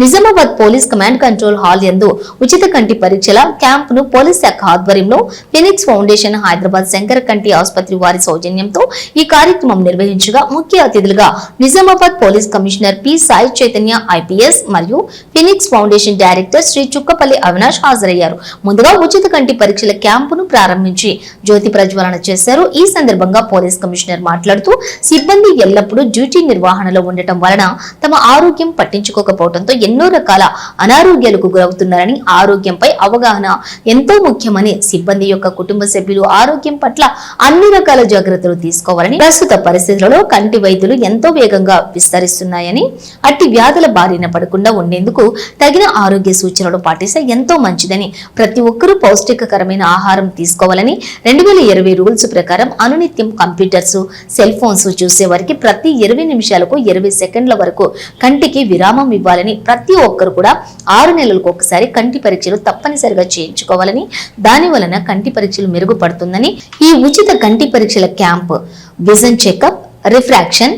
Nizamabad police command control hall యందు ఉచిత కంటి పరీక్షల క్యాంప్ను పోలీస్ శాఖ ఆధ్వర్యంలో ఫినిక్స్ ఫౌండేషన్ హైదరాబాద్ శంకర కంటి ఆసుపత్రి వారి సౌజన్యంతో ఈ కార్యక్రమం నిర్వహించగా ముఖ్య అతిథులుగా Nizamabad police commissioner P Sai Chaitanya IPS మరియు Phoenix foundation director Shri Chukkapalli Avinash హాజరయ్యారు. ముందుగా ఉచిత కంటి పరీక్షల క్యాంపును ప్రారంభించి జ్యోతి ప్రజ్వలన చేశారు. ఈ సందర్భంగా పోలీస్ కమిషనర్ మాట్లాడుతూ సిబ్బంది ఎల్లప్పుడూ డ్యూటీ నిర్వహణలో ఉండటం వలన తమ ఆరోగ్యం కావడంతో ఎన్నో రకాల అనారోగ్యాలకు గురవుతున్నారని ఆరోగ్యంపై అవగాహన ఎంతో ముఖ్యమని సిబ్బంది యొక్క కుటుంబ సభ్యులు ఆరోగ్యం పట్ల అన్ని రకాల జాగ్రత్తలు తీసుకోవాలని ప్రస్తుత పరిస్థితులలో కంటి వైద్యులు ఎంతో వేగంగా విస్తరిస్తున్నాయని అట్టి వ్యాధుల బారిన పడకుండా ఉండేందుకు తగిన ఆరోగ్య సూచనలు పాటిస్తే ఎంతో మంచిదని ప్రతి ఒక్కరూ పౌష్టికకరమైన ఆహారం తీసుకోవాలని రెండు వేల ఇరవై రూల్స్ ప్రకారం అనునిత్యం కంప్యూటర్స్ సెల్ ఫోన్స్ చూసే వారికి ప్రతి ఇరవై నిమిషాలకు ఇరవై సెకండ్ల వరకు కంటికి విరామం ఇవ్వాలని ప్రతి ఒక్కరు కూడా ఆరు నెలలకు ఒకసారి కంటి పరీక్షలు తప్పనిసరిగా చేయించుకోవాలని దాని వలన కంటి పరీక్షలు మెరుగుపడుతుందని ఈ ఉచిత కంటి పరీక్షల camp vision checkup refraction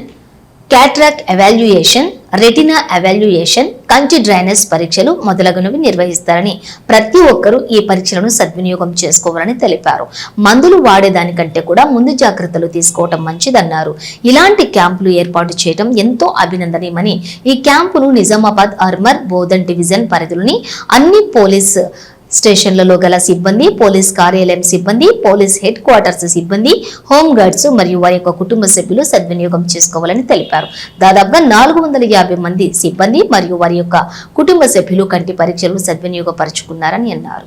cataract evaluation retina evaluation కంటి డ్రైనేజ్ పరీక్షలు మొదలగునవి నిర్వహిస్తారని ప్రతి ఒక్కరూ ఈ పరీక్షలను సద్వినియోగం చేసుకోవాలని తెలిపారు. మందులు వాడేదానికంటే కూడా ముందు జాగ్రత్తలు తీసుకోవటం మంచిదన్నారు. ఇలాంటి క్యాంపులు ఏర్పాటు చేయడం ఎంతో అభినందనీయమని ఈ క్యాంపును నిజామాబాద్ అర్మర్ బోధన్ డివిజన్ పరిధిలోని అన్ని పోలీస్ స్టేషన్లలో గల సిబ్బంది పోలీస్ కార్యాలయం సిబ్బంది పోలీస్ హెడ్ క్వార్టర్స్ సిబ్బంది హోంగార్డ్స్ మరియు వారి యొక్క కుటుంబ సభ్యులు సద్వినియోగం చేసుకోవాలని తెలిపారు. దాదాపుగా నాలుగు వందల యాభై మంది సిబ్బంది మరియు వారి యొక్క కుటుంబ సభ్యులు కంటి పరీక్షలు సద్వినియోగపరుచుకున్నారని అన్నారు.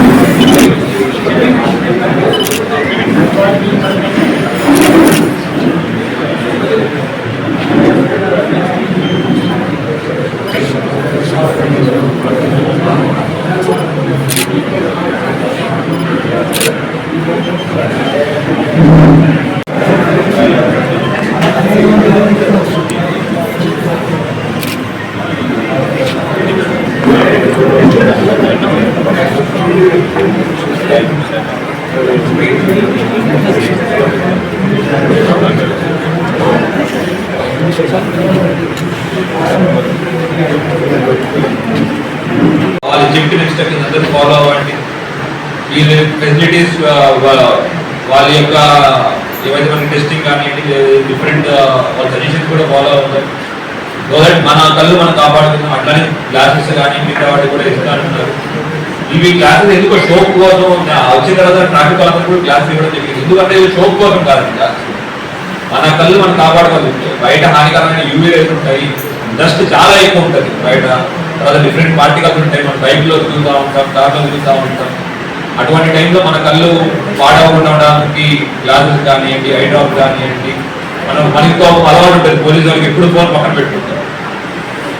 వాళ్ళు చెప్పిన ఇన్స్ట్రక్షన్స్ అందరూ ఫాలో అవ్వండి. ఈ ఫెసిలిటీస్ వాళ్ళ యొక్క ఏవైతే మనకి టెస్టింగ్ కానివ్వండి డిఫరెంట్ వాళ్ళ సజెషన్స్ కూడా ఫాలో అవుతాయి సో దట్ మన కళ్ళు మనం కాపాడుకుందాం. అట్లానే గ్లాసెస్ కానీ మిగతా వాటి కూడా ఇస్తానంటున్నారు ఇవి క్లాసెస్ ఎందుకు షోక్ కోసం వచ్చిన తర్వాత ట్రాఫిక్ వాళ్ళందరూ కూడా క్లాస్ ఇవ్వడం జరిగింది. ఎందుకంటే ఇది షోక్ కోసం కాదు క్లాస్ మన కళ్ళు మనం కాపాడుకోవాలి. బయట హానికరమైన యూవీ రేట్లు ఉంటాయి. డస్ట్ చాలా ఎక్కువ ఉంటుంది బయట. తర్వాత డిఫరెంట్ పార్టికల్స్ ఉంటాయి. మనం బైక్లో తిరుగుతూ ఉంటాం కార్లో తిరుగుతూ ఉంటాం. అటువంటి టైంలో మన కళ్ళు పాడవకుండా ఉండడానికి గ్లాసెస్ కానివ్వండి ఐ డ్రాప్ కానివ్వండి మనం మనకి అలవాటు ఉంటుంది. పోలీసు వాళ్ళకి ఎప్పుడు ఫోన్ పక్కన పెట్టుకుంటాం.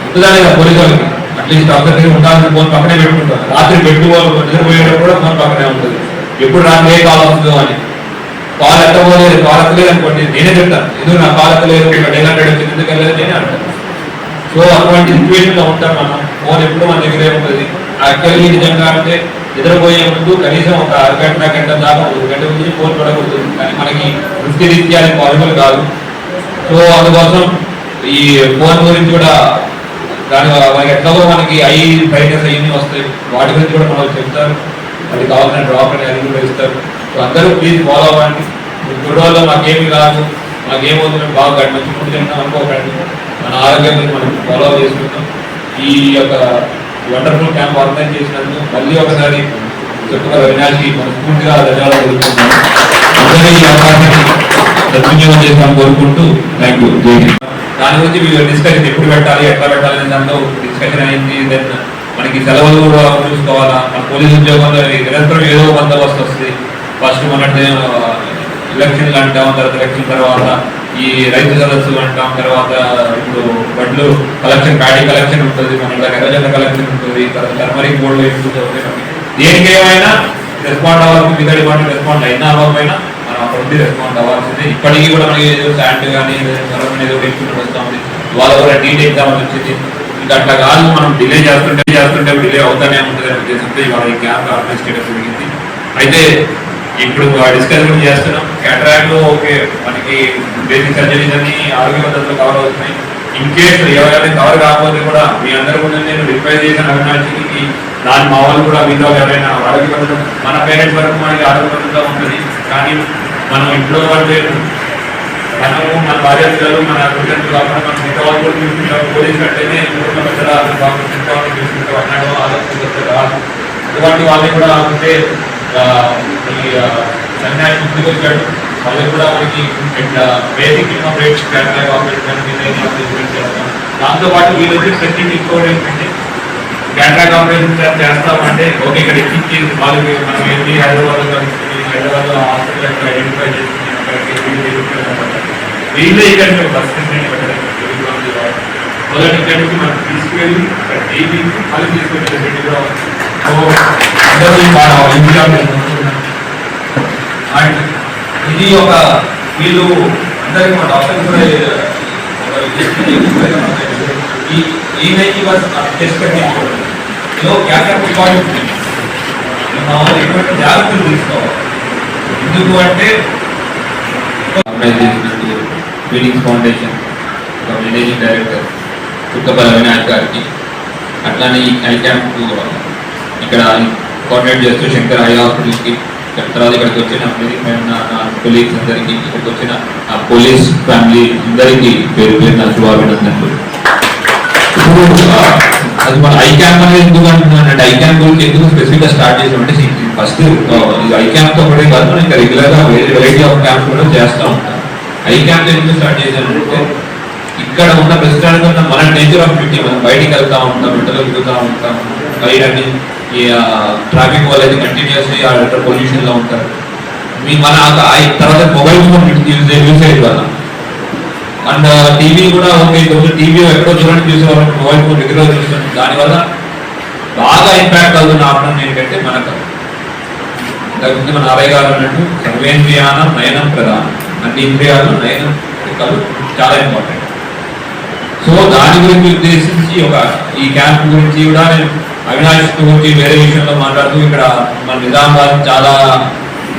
ఉంటుందానే కదా పోలీసు వాళ్ళకి? అట్లీస్ట్ అందరికీ ఉండాలని ఫోన్ పక్కనే పెట్టుకుంటారు రాత్రి పెట్టుకోవాలి నిద్రపోయేటప్పుడు కూడా ఫోన్ పక్కనే ఉంటుంది. ఎప్పుడు రాత్రి ఏ కాల్ వస్తుందో అని. కాల్ ఎత్తపోలేదు కాల్ ఎత్తలేదు అనుకోండి నేనే చెప్తాను ఎందుకు నా కాల్ ఎత్తలేదు? డైల్ హండ్రెడ్ వచ్చింది ఎందుకు వెళ్ళలేదు నేనే అంటాను సో అటువంటి సిచ్యువేషన్లో ఉంటాం మనం. ఫోన్ ఎప్పుడు మన దగ్గరే ఉంటుంది. యాక్చువల్లీ నిజంగా అంటే నిద్రపోయే ముందు కనీసం ఒక అరగంట గంట దాకా ఒక గంట నుంచి ఫోన్ పడకూడదు కానీ మనకి వృత్తి రీత్యా అది పాసిబుల్ కాదు. సో అందుకోసం ఈ ఫోన్ గురించి కూడా దాని మనకి ఎట్లాగో మనకి ఐ బ్రైట్నెస్ అవన్నీ వస్తాయి. వాటి గురించి కూడా మనకు చెప్తారు. అది కావాలని డ్రాప్ అని అన్ని కూడా ఇస్తారు. సో అందరూ ప్లీజ్ ఫాలో అవ్వండి. చూడవల్ల మాకేమి కాదు. మాకేమవుతుంది? మేము బాగా గడి మంచి ఫుడ్ తింటాం అనుకోకండి. మన ఆరోగ్యం మనం ఫాలో చేసుకుంటాం. ఈ యొక్క వండర్ఫుల్ క్యాంప్ ఆర్గనైజ్ చేసినందుకు మళ్ళీ ఒకసారి చెప్పుగా వినాశి మనస్ఫూర్తిగా ధన్యవాదాలు కోరుకుంటున్నాం అందరూ ఈ అవకాశాన్ని సద్వినియోగం చేస్తామని కోరుకుంటూ థ్యాంక్ యూ దాని గురించి మీరు డిస్కషన్ ఎప్పుడు పెట్టాలి ఎట్లా పెట్టాలి అనే దాంట్లో డిస్కషన్ అయింది దెన్ మనకి సెలవులు కూడా చూసుకోవాలా. మన పోలీస్ ఉద్యోగంలో నిరంతరం ఏదో బందోబస్తు వస్తుంది. ఫస్ట్ మన ఎలక్షన్లు అంటాం తర్వాత ఎలక్షన్ తర్వాత ఈ రైతు సదస్సు అంటాం తర్వాత ఇప్పుడు వడ్లు కలెక్షన్ ప్యాడీ కలెక్షన్ ఉంటుంది. మన ఎర్రజెండ కలెక్షన్ ఉంటుంది. తర్వాత టర్మరిక్ బోర్డు ఉంటుంది. దేనికి ఏమైనా రెస్పాండ్ అవ్వాలి మిగతా డిపార్ట్మెంట్ రెస్పాండ్ అయినా అవ్వకపోయినా మనం రెస్పాండ్ అవ్వాల్సిందే. ఇప్పటికీ కూడా మనకి ఏదో శాండ్ కానీ మరొకటి ఏదో టెన్షన్ వస్తూ ఉంది వాళ్ళ కూడా నీట్ ఎగ్జామ్ వచ్చింది. ఇంకా అట్లా కాదు మనం డిలే చేస్తుంటే చేస్తుంటే డిలే అవుతానే ఉంటుంది అనే ఉద్దేశంతో ఇవాళ ఈ క్యాంప్ ఆర్గనైజ్ చేయడం జరిగింది. అయితే ఇప్పుడు డిస్కషన్ చేస్తున్నాం. క్యాటరాక్ట్ ఓకే మనకి బేసిక్ సర్జరీస్ అన్ని ఆరోగ్య పద్ధతులు కవర్ అవుతున్నాయి. ఇన్ కేసు ఎవరైనా కవర్ కాకపోతే కూడా మీ అందరి ముందు నేను రిక్వెస్ట్ చేసిన అవినాశికి దాని మా వాళ్ళు కూడా మీలో ఎవరైనా ఆరోగ్య పద్ధతులు మన పేరెంట్స్ వరకు మనకి ఆరోగ్య పద్ధతిగా ఉంటుంది. కానీ మనం ఇంట్లో అంటే మనము మన భార్య మన పిల్లలు కాకుండా మన మిగతా వాళ్ళు కూడా చూసుకుంటాం పోలీసులు అంటేనే ఊళ్ళో పెద్దల మిగతా చూసుకుంటాం అన్నాడు ఆలోచించారు కాదు. ఇటువంటి వాళ్ళని కూడా ఉంటే ఈ సన్యాసి ముందుకు వచ్చాడు. వాళ్ళకి కూడా మనకి basic income rates cataract operation చేస్తాం దాంతో పాటు ప్రతి ఇంకోటి ఏంటంటే క్యాటరాక్ ఆపరేషన్ చేస్తామంటే ఓకే ఇక్కడ ఇచ్చి వాళ్ళకి మనం వెళ్ళి హైదరాబాద్ హాస్పిటల్ ఐడెంటిఫై చేసుకుని అక్కడికి వీళ్ళు ఇక్కడ మేము బస్ స్టాండ్ పెట్టడం మొదటి ఇక్కడ నుంచి మనం తీసుకెళ్ళి ఇక్కడ డైలీ మళ్ళీ తీసుకొచ్చి ఫెసిలిటీ కూడా ఉంది. సో అందరూ బాగా ఇండియా అండ్ ఇది ఒక వీళ్ళు అందరికీ మా డాక్టర్ కూడా ఈ నైన్టీ బస్ టెస్ట్ పెట్టించుకోవడం ఇదో క్యాన్సర్ జాగ్రత్తలు తీసుకోవాలి ఎందుకు అంటే feelings foundation managing director Kukkapalli Vinayak గారికి అట్లానే ఈ ఐ క్యాంప్ ఇక్కడ కోఆర్డినేట్ చేస్తూ శంకర్ ఐ హాస్పిటల్కి తర్వాత ఇక్కడికి వచ్చిన నా కొలీగ్స్ అందరికీ ఇక్కడికి వచ్చిన ఆ పోలీస్ ఫ్యామిలీ అందరికీ పేరు పేరు నా శుభాభినందనలు. ఇప్పుడు అది మన ఐ క్యాంప్ అనేది ఎందుకు అంటున్నానంటే ఐ క్యాంప్ గురించి ఎందుకు స్పెసిఫిక్గా స్టార్ట్ చేసామంటే ఫస్ట్ ఐ క్యాంప్తో కూడా కాదు ఇంకా రెగ్యులర్గా వెరైటీ ఆఫ్ క్యాంప్స్ కూడా చేస్తూ. ఉంటాం ఐ క్యాంప్ ఎందుకు స్టార్ట్ చేశానంటే ఇక్కడ ఉన్న ప్రస్తుతానికి ఉన్న మన నేచర్ ఆఫ్ బ్యూటీ మనం బయటికి వెళ్తా ఉంటాం ఇంటర్లో తిరుగుతూ ఉంటాం బయట అని ఈ ట్రాఫిక్ వల్ల అయితే కంటిన్యూస్లీ ఆ పొల్యూషన్లో ఉంటారు. మీ మన తర్వాత మొబైల్ ఫోన్ యూజ్ యూజ్ వల్ల అండ్ టీవీ కూడా ఓకే కొంచెం టీవీ ఎక్కడో చూడండి చూసేవాళ్ళు మొబైల్ ఫోన్ రెగ్యులర్ చూస్తుంది దానివల్ల బాగా ఇంపాక్ట్ అవుతున్న ఆపడం ఏంటంటే మనకు ఇంతకుముందు మన అరవై ఉన్నట్టు సర్వేంద్రియానం నయనం ప్రధానం. అన్ని ఇంద్రియాలు నయనం కలు చాలా ఇంపార్టెంట్ సో దాని గురించి ఉద్దేశించి ఒక ఈ క్యాంప్ గురించి కూడా నేను అవినాష్ గురించి వేరే విషయంలో మాట్లాడుతూ ఇక్కడ మన నిజామాబాద్ చాలా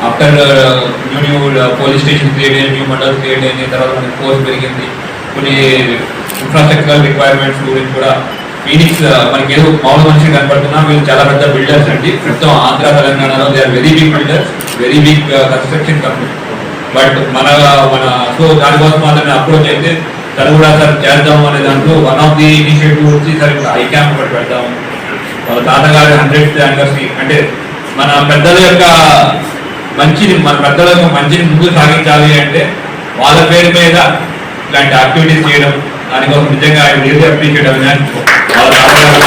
after new new police station create అయ్యి న్యూ మండల్ క్రియేట్ అయిన తర్వాత మనకి ఫోర్స్ పెరిగింది. కొన్ని ఇన్ఫ్రాస్ట్రక్చరల్ రిక్వైర్మెంట్స్ గురించి కూడా ఫీనిక్స్ uh, మనకి ఏదో మామూలు మనిషి కనపడుతున్నా వీళ్ళు చాలా పెద్ద బిల్డర్స్ అండి. ప్రస్తుతం ఆంధ్ర తెలంగాణలో they are very big builders very big construction company but మన మన సో దానికోసం మాత్రమే అప్రోచ్ అయితే తను కూడా సార్ చేద్దాం అనే దాంట్లో వన్ ఆఫ్ ది ఇనిషియేటివ్ వచ్చి సార్ ఇప్పుడు ఐ క్యాంప్ ఒకటి పెడదాం. వాళ్ళ తాతగారి హండ్రెడ్ యానివర్సరీ అంటే మన పెద్దల యొక్క మంచిని మన పెద్దల యొక్క మంచిని ముందు సాగించాలి అంటే వాళ్ళ పేరు మీద ఇలాంటి యాక్టివిటీస్ చేయడం దానికోసం నిజంగా ఐ రియల్లీ అప్రిషియేట్ అవినాష్ వాళ్ళ తాతగారు